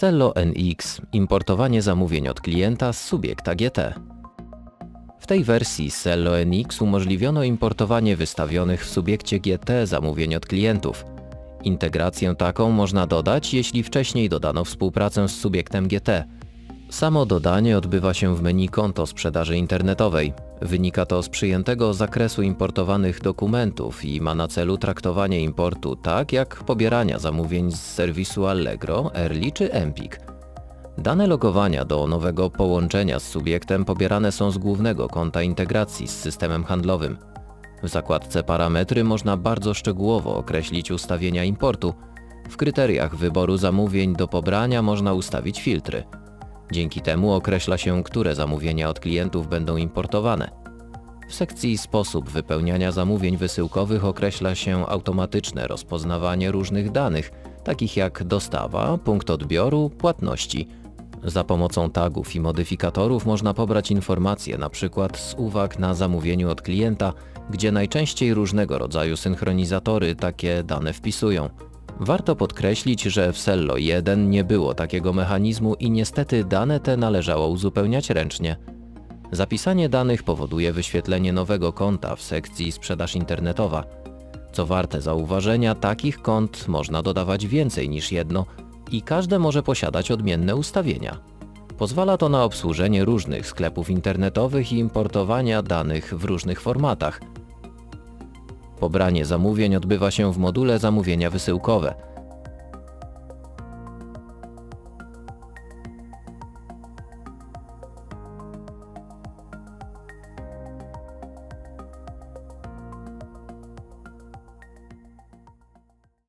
Cello NX – importowanie zamówień od klienta z subiekta GT. W tej wersji Cello NX umożliwiono importowanie wystawionych w subiekcie GT zamówień od klientów. Integrację taką można dodać, jeśli wcześniej dodano współpracę z subiektem GT. Samo dodanie odbywa się w menu konto sprzedaży internetowej. Wynika to z przyjętego zakresu importowanych dokumentów i ma na celu traktowanie importu tak jak pobierania zamówień z serwisu Allegro, Early czy Empik. Dane logowania do nowego połączenia z subiektem pobierane są z głównego konta integracji z systemem handlowym. W zakładce Parametry można bardzo szczegółowo określić ustawienia importu. W kryteriach wyboru zamówień do pobrania można ustawić filtry. Dzięki temu określa się, które zamówienia od klientów będą importowane. W sekcji Sposób wypełniania zamówień wysyłkowych określa się automatyczne rozpoznawanie różnych danych, takich jak dostawa, punkt odbioru, płatności. Za pomocą tagów i modyfikatorów można pobrać informacje np. z uwag na zamówieniu od klienta, gdzie najczęściej różnego rodzaju synchronizatory takie dane wpisują. Warto podkreślić, że w Cello 1 nie było takiego mechanizmu i niestety dane te należało uzupełniać ręcznie. Zapisanie danych powoduje wyświetlenie nowego konta w sekcji Sprzedaż internetowa. Co warte zauważenia, takich kont można dodawać więcej niż jedno i każde może posiadać odmienne ustawienia. Pozwala to na obsłużenie różnych sklepów internetowych i importowania danych w różnych formatach. Pobranie zamówień odbywa się w module zamówienia wysyłkowe.